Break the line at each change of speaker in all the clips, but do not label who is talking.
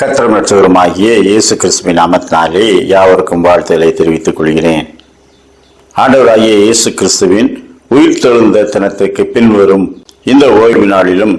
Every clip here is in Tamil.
கத்திரமற்றவருமாகிய இயேசு கிறிஸ்துவின் நாமத்தினாலே யாவருக்கும் வாழ்த்துக்களை தெரிவித்துக் கொள்கிறேன். ஆண்டவராகிய இயேசு கிறிஸ்துவின் உயிர் தெழுந்த தினத்துக்கு பின்வரும் இந்த ஓய்வு நாளிலும்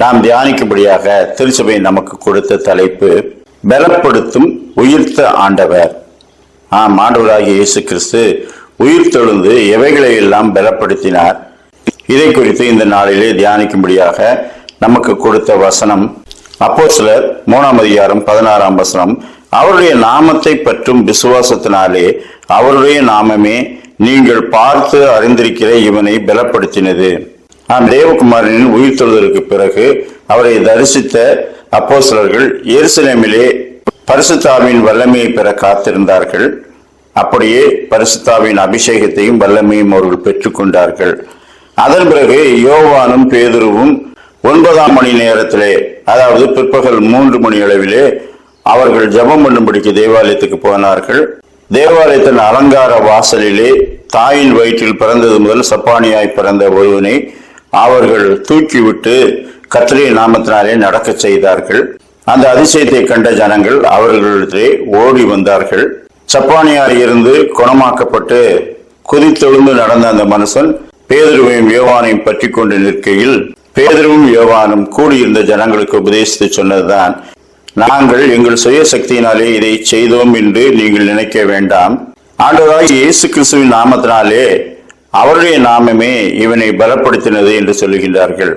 நாம் தியானிக்கும்படியாக திருச்சபை நமக்கு கொடுத்த தலைப்பு பலப்படுத்தும் உயிர்த்த ஆண்டவர் ஆம் ஆண்டவராகிய இயேசு கிறிஸ்து உயிர் தெழுந்து எவைகளை எல்லாம் பலப்படுத்தினார் இதை குறித்து இந்த நாளிலே தியானிக்கும்படியாக நமக்கு கொடுத்த வசனம் அப்போ சிலர் மூணாம் அதிகாரம் பதினாறாம் வசனம். அவருடைய நாமத்தை பற்றும் விசுவாசத்தினாலே அவருடைய நாமமே நீங்கள் பார்த்து அறிந்திருக்கிற இவனை பலப்படுத்தினது. ஆம் தேவகுமாரனின் உயிர் தொழுதலுக்கு பிறகு அவரை தரிசித்த அப்போ சிலர்கள் எருசலேமிலே பரிசுத்தாவின் வல்லமையை பெற காத்திருந்தார்கள். அப்படியே பரிசுத்தாவின் அபிஷேகத்தையும் வல்லமையும் அவர்கள் பெற்றுக்கொண்டார்கள் அதன் பிறகு யோவானும் பேதுருவும் ஒன்பதாம் மணி நேரத்திலே அதாவது பிற்பகல் மூன்று மணி அளவிலே அவர்கள் ஜெபம் பண்ணும்படிக்கு தேவாலயத்துக்கு போனார்கள். தேவாலயத்தின் அலங்கார வாசலிலே தாயின் வயிற்றில் பிறந்தது முதல் சப்பானியாய் பிறந்த ஒருவனை அவர்கள் தூக்கிவிட்டு கத்திரை நாமத்தினாலே நடக்கச் செய்தார்கள். அந்த அதிசயத்தை கண்ட ஜனங்கள் அவர்களிடத்திலே ஓடி வந்தார்கள். சப்பானியார் இருந்து குணமாக்கப்பட்டு குதித்தெழுந்து நடந்த அந்த மனுஷன் பேதுருவையும் யோவானையும் பற்றி கொண்டு நிற்கையில் பேதரும் யோவானும் கூடியிருந்த ஜனங்களுக்கு உபதேசித்து சொன்னதுதான். நாங்கள் எங்கள் சுய சக்தியினாலே இதை செய்தோம் என்று நீங்கள் நினைக்க வேண்டாம். ஆண்டதாக இயேசு கிறிஸ்துவின் நாமத்தினாலே அவருடைய நாமமே இவனை பலப்படுத்தினது என்று சொல்லுகின்றார்கள்.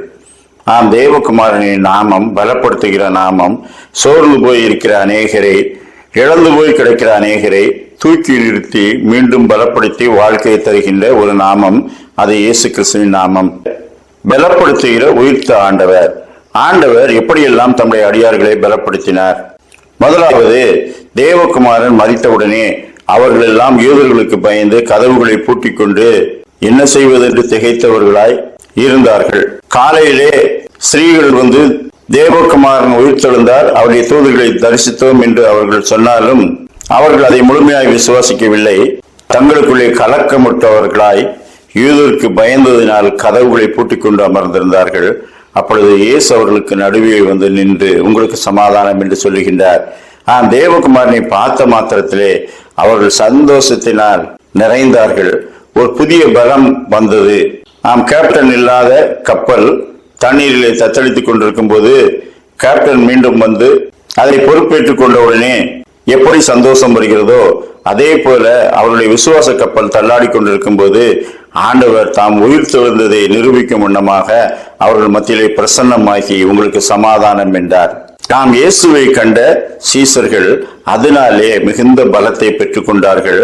ஆம் தேவகுமாரனின் நாமம் பலப்படுத்துகிற நாமம். சோர்ந்து போய் இருக்கிற அநேகரை இழந்து போய் கிடக்கிற அநேகரை தூக்கி நிறுத்தி மீண்டும் பலப்படுத்தி வாழ்க்கையை தருகின்ற ஒரு நாமம் அது இயேசு கிறிஸ்துவின் நாமம். பலப்படுத்துகிற உயிர்த்த ஆண்டவர். ஆண்டவர் எப்படியெல்லாம் தம்முடைய அடியார்களை பலப்படுத்தினார்? முதலாவது தேவகுமாரன் மறித்தவுடனே அவர்கள் எல்லாம் யூதர்களுக்கு பயந்து கதவுகளை பூட்டிக் கொண்டு என்ன செய்வதென்று திகைத்தவர்களாய் இருந்தார்கள். காலையிலே ஸ்ரீகள் வந்து தேவகுமாரன் உயிர்த்தெழுந்தார் அவருடைய தூதர்களை தரிசித்தோம் என்று அவர்கள் சொன்னாலும் அவர்கள் அதை முழுமையாய் விசுவாசிக்கவில்லை. தங்களுக்குள்ளே கலக்கமுற்றவர்களாய் யூதருக்கு பயந்ததினால் கதவுகளை பூட்டிக்கொண்டு அமர்ந்திருந்தார்கள். அப்பொழுது இயேசு அவர்களுக்கு நடுவே வந்து நின்று உங்களுக்கு சமாதானம் என்று சொல்லுகின்றார். ஆம் தேவகுமாரனை பார்த்த மாத்திரத்திலே அவர்கள் சந்தோஷத்தினால் நிறைந்தார்கள். ஒரு புதிய பலம் வந்தது. ஆம் கேப்டன் இல்லாத கப்பல் தண்ணீரிலே தத்தளித்துக் கொண்டிருக்கும் போது கேப்டன் மீண்டும் வந்து அதை பொறுப்பேற்றுக் கொண்ட உடனே எப்படி சந்தோஷம் வருகிறதோ அதே போல அவருடைய விசுவாச கப்பல் தள்ளாடி கொண்டிருக்கும் போது ஆண்டவர் தாம் உயிர் தெழுந்ததை நிரூபிக்கும் வண்ணமாக அவர்கள் மத்தியிலே பிரசன்னமாகி உங்களுக்கு சமாதானம் என்றார். தாம் இயேசுவை கண்ட சீசர்கள் அதனாலே மிகுந்த பலத்தை பெற்றுக்கொண்டார்கள்.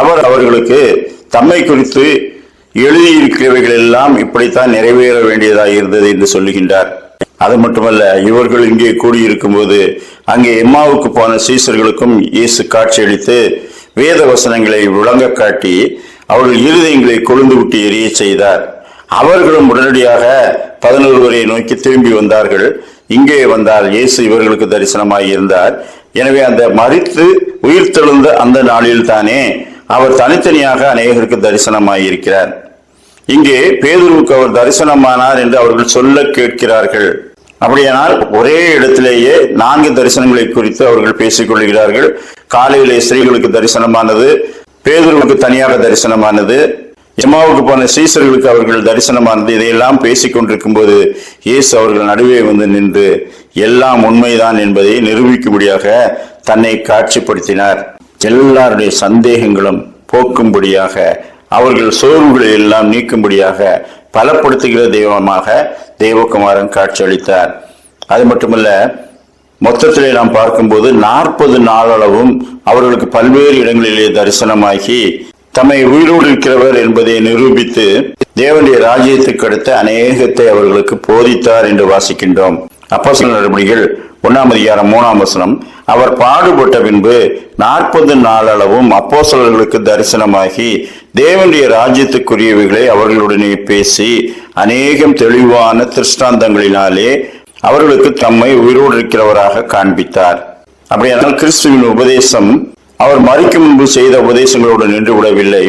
அவர் அவர்களுக்கு தம்மை குறித்து எழுதியிருக்கிறவைகள் எல்லாம் இப்படித்தான் நிறைவேற வேண்டியதாக இருந்தது என்று சொல்லுகின்றார். அது மட்டுமல்ல இவர்கள் இங்கே கூடியிருக்கும் போது அங்கே எம்மாவுக்கு போன சீசர்களுக்கும் இயேசு காட்சியளித்து வேத வசனங்களை விளங்க காட்டி அவர்கள் இருதயங்களை கொழுந்து விட்டு எரிய செய்தார். அவர்களும் உடனடியாக பதினொருவரை நோக்கி திரும்பி வந்தார்கள். இங்கே வந்தால் இயேசு இவர்களுக்கு தரிசனமாக இருந்தார். எனவே அந்த மறித்து உயிர் தெழுந்த அந்த நாளில் தானே அவர் தனித்தனியாக அநேகருக்கு தரிசனமாக இருக்கிறார். இங்கே பேதுருவுக்கு அவர் தரிசனமானார் என்று அவர்கள் சொல்ல கேட்கிறார்கள். அப்படியானால் ஒரே இடத்திலேயே நான்கு தரிசனங்களை குறித்து அவர்கள் பேசிக் கொள்கிறார்கள். காலையிலே ஸ்திரீகளுக்கு தரிசனமானது பேதர்களுக்கு தனியாக தரிசனமானது எம்மாவுக்கு போன சீசர்களுக்கு அவர்கள் தரிசனமானது இதையெல்லாம் பேசிக் கொண்டிருக்கும் போது இயேசு அவர்கள் நடுவே வந்து நின்று எல்லாம் உண்மைதான் என்பதை நிரூபிக்கும்படியாக தன்னை காட்சிப்படுத்தினார். எல்லாருடைய சந்தேகங்களும் போக்கும்படியாக அவர்கள் சோர்வுகளை எல்லாம் நீக்கும்படியாக பலப்படுத்துகிற தெய்வமாக தெய்வகுமாரன் காட்சியளித்தார். அது மட்டுமல்ல மொத்தத்திலே நாம் பார்க்கும்போது நாற்பது நாளளவும் அவர்களுக்கு பல்வேறு இடங்களிலே தரிசனமாகி தம்மை உயிரோடு இருக்கிறவர் என்பதை நிரூபித்து தேவனுடைய ராஜ்யத்துக்கு அடுத்த அநேகத்தை அவர்களுக்கு போதித்தார் என்று வாசிக்கின்றோம். அப்போஸ்தலர் நடவடிக்கைகள் ஒன்னாம் அதிகாரம் மூணாம் வசனம். அவர் பாடுபட்ட பின்பு நாற்பது நாளளவும் அப்போசலர்களுக்கு தரிசனமாகி தேவனுடைய ராஜ்யத்துக்குரியவைகளை அவர்களுடனே பேசி அநேகம் தெளிவான திருஷ்டாந்தங்களினாலே அவர்களுக்கு தம்மை உயிரோடு இருக்கிறவராக காண்பித்தார். அப்படியானால் கிறிஸ்துவின் உபதேசம் அவர் மறிக்கும் முன்பு செய்த உபதேசங்களோடு நின்று விடவில்லை.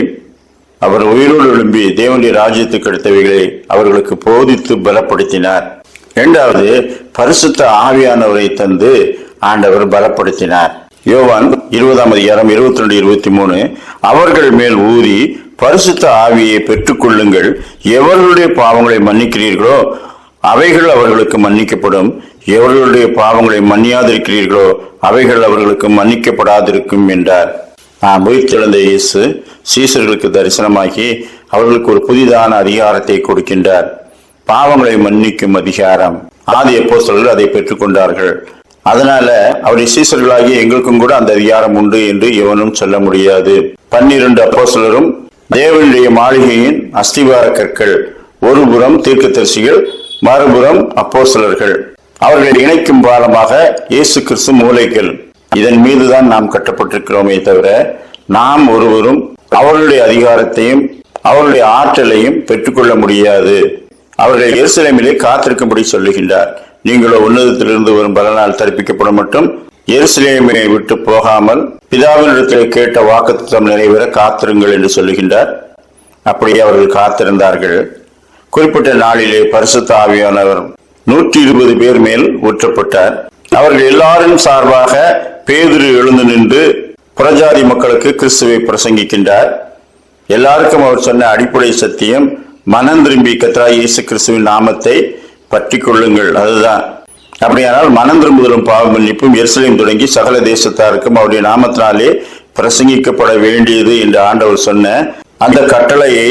அவர் உயிரோடு எழும்பி தேவனுடைய ராஜ்யத்துக்கு எடுத்தவைகளை அவர்களுக்கு போதித்து பலப்படுத்தினார். இரண்டாவது பரிசுத்த ஆவியானவரை தந்து ஆண்டவர் பலப்படுத்தினார். யோவான் இருபதாம் அதிகாரம் இருபத்தி ரெண்டு இருபத்தி மூணு அவர்கள் மேல் ஊறி பரிசுத்த ஆவியை பெற்றுக்கொள்ளுங்கள். எவர்களுடைய பாவங்களை மன்னிக்கிறீர்களோ அவைகள் அவர்களுக்கு மன்னிக்கப்படும். எவர்களுடைய பாவங்களை மன்னியாதிருக்கிறீர்களோ அவைகள் அவர்களுக்கு மன்னிக்கப்படாதிருக்கும் என்றார். நான் உயிர்த்தெழுந்த இயேசு சீசர்களுக்கு தரிசனமாகி அவர்களுக்கு ஒரு புதிதான அதிகாரத்தை கொடுக்கின்றார். பாவங்களை மன்னிக்கும் அதிகாரம். ஆதி அப்போஸ்தலர்கள் அதை பெற்றுக்கொண்டார்கள். அதனால அவருடைய சீசர்களாகிய எங்களுக்கும் கூட அந்த அதிகாரம் உண்டு என்று எவனும் சொல்ல முடியாது. பன்னிரண்டு அப்போசலரும் தேவனுடைய மாளிகையின் அஸ்திவார கற்கள் ஒரு புறம் தீர்க்கதரிசிகள் மறுபுறம் அப்போசலர்கள் அவர்களை இணைக்கும் பாலமாக இயேசு கிறிஸ்து மூலைகள். இதன் மீதுதான் நாம் கட்டப்பட்டிருக்கிறோமே தவிர நாம் ஒருவரும் அவர்களுடைய அதிகாரத்தையும் அவருடைய ஆற்றலையும் பெற்றுக்கொள்ள முடியாது. அவர்கள் எருசலேமிலே காத்திருக்கும்படி சொல்லுகின்றார். நீங்களோ உன்னதத்திலிருந்து வரும் பலனால் தரிப்பிக்கப்படும் மட்டும் எருசலேமினை விட்டு போகாமல் பிதாவினிடத்தில் கேட்ட வாக்குத்தம் நிறைவேற காத்திருங்கள் என்று சொல்லுகின்றார். அப்படியே அவர்கள் காத்திருந்தார்கள். குறிப்பிட்ட நாளிலே பரிசுத்த ஆவியானவர் நூற்றி இருபது பேர் மேல் ஊற்றப்பட்டார். அவர்கள் எல்லாரும் சார்பாக பேதிரு எழுந்து நின்று புறஜாதி மக்களுக்கு கிறிஸ்துவை பிரசங்கிக்கின்றார். எல்லாருக்கும் அவர் சொன்ன அடிப்படை சத்தியம் மனம் திரும்பி கத்ரா இயேசு கிறிஸ்துவின் நாமத்தை பற்றி கொள்ளுங்கள் அதுதான். அப்படியானால் மனம் திரும்புதலும் பாவ மன்னிப்பும் எருசலேம் தொடங்கி சகல தேசத்தாருக்கும் அவருடைய நாமத்தினாலே பிரசங்கிக்கப்பட வேண்டியது என்று ஆண்டவர் சொன்ன அந்த கட்டளையை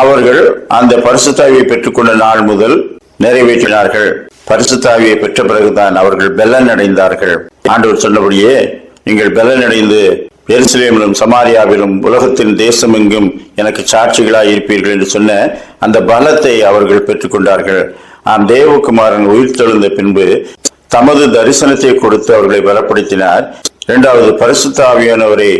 அவர்கள் அந்த பரிசுத்தாவியை பெற்றுக்கொண்ட நாள் முதல் நிறைவேற்றினார்கள். பரிசுத்தாவியை பெற்ற பிறகுதான் அவர்கள் பெலன் அடைந்தார்கள் ஆண்டவர் சொன்னபடியே நீங்கள் பெலன் அடைந்து எருசலேமிலும் சமாரியாவிலும் உலகத்தின் தேசமெங்கும் எனக்கு சாட்சிகளாய் இருப்பீர்கள் என்று சொன்ன அந்த பலத்தை அவர்கள் பெற்றுக்கொண்டார்கள். ஆம் தேவகுமாரன் உயிர் தெழுந்த பின்பு தமது தரிசனத்தை கொடுத்து அவர்களை பலப்படுத்தினார். இரண்டாவது பரிசுத்தாவியானவரை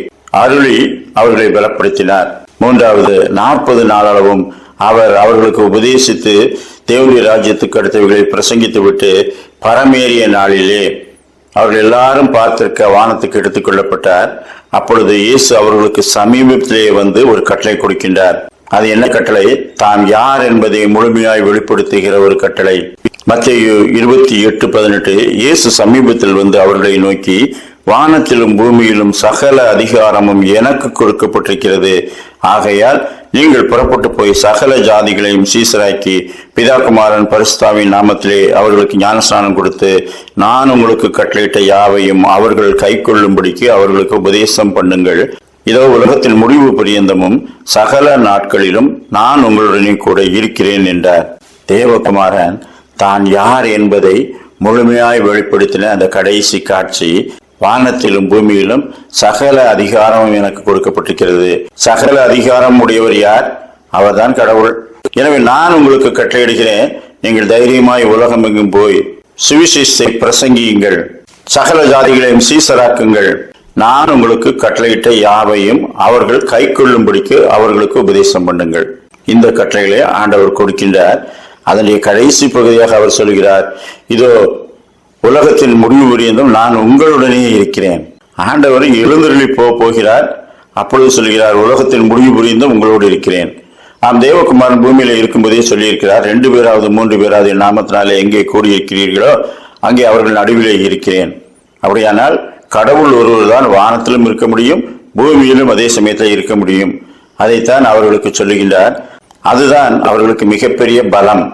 அருளி அவர்களை பலப்படுத்தினார். மூன்றாவது நாற்பது நாளளவும் அவர் அவர்களுக்கு உபதேசித்து தேவனுடைய ராஜ்யத்துக்கு அடுத்தவர்களை பிரசங்கித்து விட்டு பரமேறிய நாளிலே அவர்கள் எல்லாரும் பார்த்திருக்க வானத்துக்கு எடுத்துக் கொள்ளப்பட்டார். அப்பொழுது இயேசு அவர்களுக்கு சமீபத்திலே வந்து ஒரு கட்டளை கொடுக்கின்றார். அது என்ன கட்டளை? தாம் யார் என்பதை முழுமையாய் வெளிப்படுத்துகிற ஒரு கட்டளை. மத்திய இருபத்தி எட்டு பதினெட்டு இயேசு சமீபத்தில் வந்து அவர்களை நோக்கி வானத்திலும் பூமியிலும் சகல அதிகாரமும் எனக்கு கொடுக்கப்பட்டிருக்கிறது. ஆகையால் நீங்கள் புறப்பட்டு போய் சகல ஜாதிகளையும் சீசராக்கி பிதாகுமாரன் பரிசுத்தாவின் நாமத்திலே அவர்களுக்கு ஞானஸ்நானம் கொடுத்து நான் உங்களுக்கு கட்டளையிட்ட யாவையும் அவர்கள் கைக்கொள்ளும்படிக்கு அவர்களுக்கு உபதேசம் பண்ணுங்கள். இதோ உலகத்தின் முடிவு பரியந்தமும் சகல நாட்களிலும் நான் உங்களுடனே கூட இருக்கிறேன் என்றார். தேவகுமாரன் தான் யார் என்பதை முழுமையாய் வெளிப்படுத்தின அந்த கடைசி காட்சி. வானத்திலும் பூமியிலும் சகல அதிகாரமும் எனக்கு கொடுக்கப்பட்டிருக்கிறது. சகல அதிகாரம் உடையவர் யார்? அவர்தான் கடவுள். எனவே நான் உங்களுக்கு கட்டளையிடுகிறேன் நீங்கள் தைரியமாய் உலகம் எங்கும் போய் சுவிசேஷத்தை பிரசங்கியுங்கள். சகல ஜாதிகளையும் சீசராக்குங்கள். நான் உங்களுக்கு கட்டளையிட்ட யாவையும் அவர்கள் கை கொள்ளும்படிக்கு அவர்களுக்கு உபதேசம் பண்ணுங்கள். இந்த கட்டளைகளை ஆண்டவர் கொடுக்கின்றார். அதனுடைய கடைசி பகுதியாக அவர் சொல்கிறார் இதோ உலகத்தின் முடிவு புரிந்தும் நான் உங்களுடனே இருக்கிறேன். ஆண்டவர் எழுந்தருளி போக போகிறார். அப்பொழுது சொல்கிறார் உலகத்தின் முடிவு புரிந்தும் உங்களோடு இருக்கிறேன். ஆம் தேவகுமாரன் பூமியில இருக்கும்போதே சொல்லியிருக்கிறார் ரெண்டு பேராவது மூன்று பேராவது நாமத்தினாலே எங்கே கூடியிருக்கிறீர்களோ அங்கே அவர்கள் நடுவிலே இருக்கிறேன். அப்படியானால் கடவுள் ஒருவர் தான் வானத்திலும் இருக்க முடியும் பூமியிலும் அதே சமயத்தில் இருக்க முடியும். அதைத்தான் அவர்களுக்கு சொல்லுகின்றார். அதுதான் அவர்களுக்கு மிகப்பெரிய பலம்.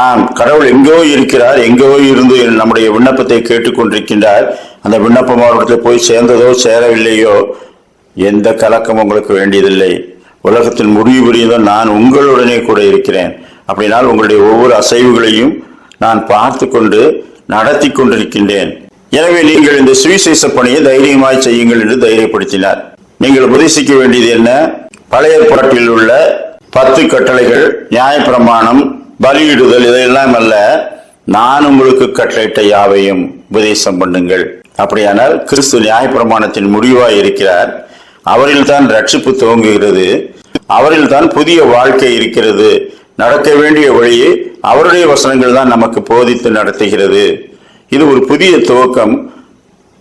ஆம் கடவுள் எங்கோ இருக்கிறார் எங்கோ இருந்து நம்முடைய விண்ணப்பத்தை கேட்டுக்கொண்டிருக்கின்றார். அந்த விண்ணப்பம் அவர்களிடத்தில் போய் சேர்ந்ததோ சேரவில்லையோ எந்த கலக்கம் உங்களுக்கு வேண்டியதில்லை. உலகத்தின் முடிவு புரியுதும் நான் உங்களுடனே கூட இருக்கிறேன். அப்படினால் உங்களுடைய ஒவ்வொரு அசைவுகளையும் நான் பார்த்து கொண்டு நடத்தி கொண்டிருக்கின்றேன். எனவே நீங்கள் இந்த சுவிசேஷ பணியை தைரியமாய் செய்யுங்கள் என்று தைரியப்படுத்தினார். நீங்கள் உபதேசிக்க வேண்டியது என்ன? பழைய பாட்டில் உள்ள பத்து கட்டளைகள் நியாயப்பிரமாணம் பலியிடுதல் இதையெல்லாம் அல்ல. நான் உங்களுக்கு கட்டளையிட்ட யாவையும் உபதேசம் பண்ணுங்கள். அப்படியானால் கிறிஸ்து நியாயப்பிரமாணத்தின் முடிவாய் இருக்கிறார். அவரில் தான் ரட்சிப்பு துவங்குகிறது. அவரில் தான் புதிய வாழ்க்கை இருக்கிறது. நடக்க வேண்டிய வழியை அவருடைய வசனங்கள் தான் நமக்கு போதித்து நடத்துகிறது. இது ஒரு புதிய துவக்கம்.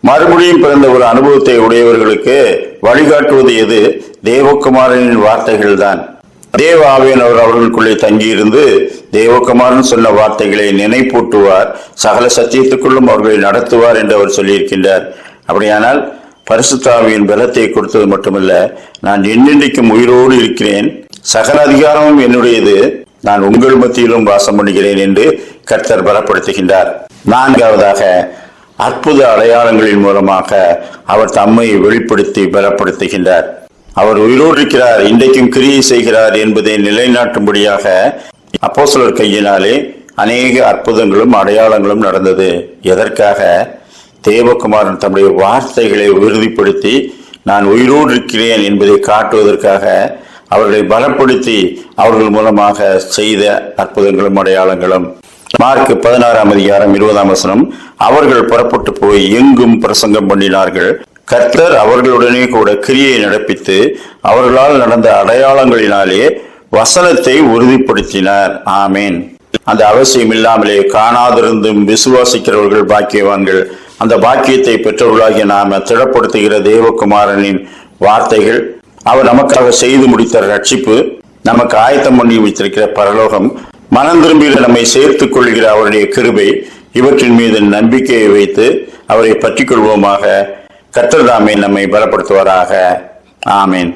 மறுபடியும் பிறந்த ஒரு அனுபவத்தை உடையவர்களுக்கு வழிகாட்டுவது எது? தேவகுமாரனின் வார்த்தைகள் தான் தேவ ஆவியானவர் அவர்களுக்குள்ளே தங்கியிருந்து தேவகுமாரன் சொன்ன வார்த்தைகளை நினைப்பூட்டுவார். சகல சத்தியத்துக்குள்ளும் அவர்களை நடத்துவார் என்று அவர் சொல்லியிருக்கின்றார். அப்படியானால் பரிசுத்தாவியின் பலத்தை கொடுத்தது மட்டுமல்ல நான் என்னென்றைக்கும் உயிரோடு இருக்கிறேன். சகல அதிகாரமும் என்னுடையது. நான் உங்கள் மத்தியிலும் வாசம் பண்ணுகிறேன் என்று கர்த்தர் பலப்படுத்துகின்றார். நான்காவதாக அற்புத அடையாளங்களின் மூலமாக அவர் தம்மை வெளிப்படுத்தி பலப்படுத்துகின்றார். அவர் உயிரோடு இருக்கிறார் இன்றைக்கும் கிரியை செய்கிறார் என்பதை நிலைநாட்டும்படியாக அப்போஸ்தலர் கையினாலே அநேக அற்புதங்களும் அடையாளங்களும் நடந்தது. எதற்காக? தேவகுமாரன் தம்முடைய வார்த்தைகளை உறுதிப்படுத்தி நான் உயிரோடு இருக்கிறேன் என்பதை காட்டுவதற்காக அவர்களை பலப்படுத்தி அவர்கள் மூலமாக செய்த அற்புதங்களும் அடையாளங்களும். மார்க் பதினாறாம் அதிகாரம் இருபதாம் வசனம் அவர்கள் புறப்பட்டு போய் எங்கும் பிரசங்கம் பண்ணினார்கள். கர்த்தர் அவர்களுடனே கூட கிரியை நடப்பித்து அவர்களால் நடந்த அடையாளங்களினாலே வசனத்தை உறுதிப்படுத்தினார். ஆமேன். அந்த அவசியம் இல்லாமலே காணாதிருந்தும் விசுவாசிக்கிறவர்கள் பாக்கியவான்கள். அந்த பாக்கியத்தை பெற்றவர்களாகிய நாம திடப்படுத்துகிற தேவகுமாரனின் வார்த்தைகள் அவர் நமக்காக செய்து முடித்த ரட்சிப்பு நமக்கு ஆயத்தம் பண்ணி வைத்திருக்கிற பரலோகம் மனம் திரும்பிய நம்மை சேர்த்துக் கொள்கிற அவருடைய கிருபை இவற்றின் மீது நம்பிக்கையை வைத்து அவரை பற்றிக் கொள்வோமாக. கர்த்தர் நம்மை பலப்படுத்துவாராக. ஆமீன்.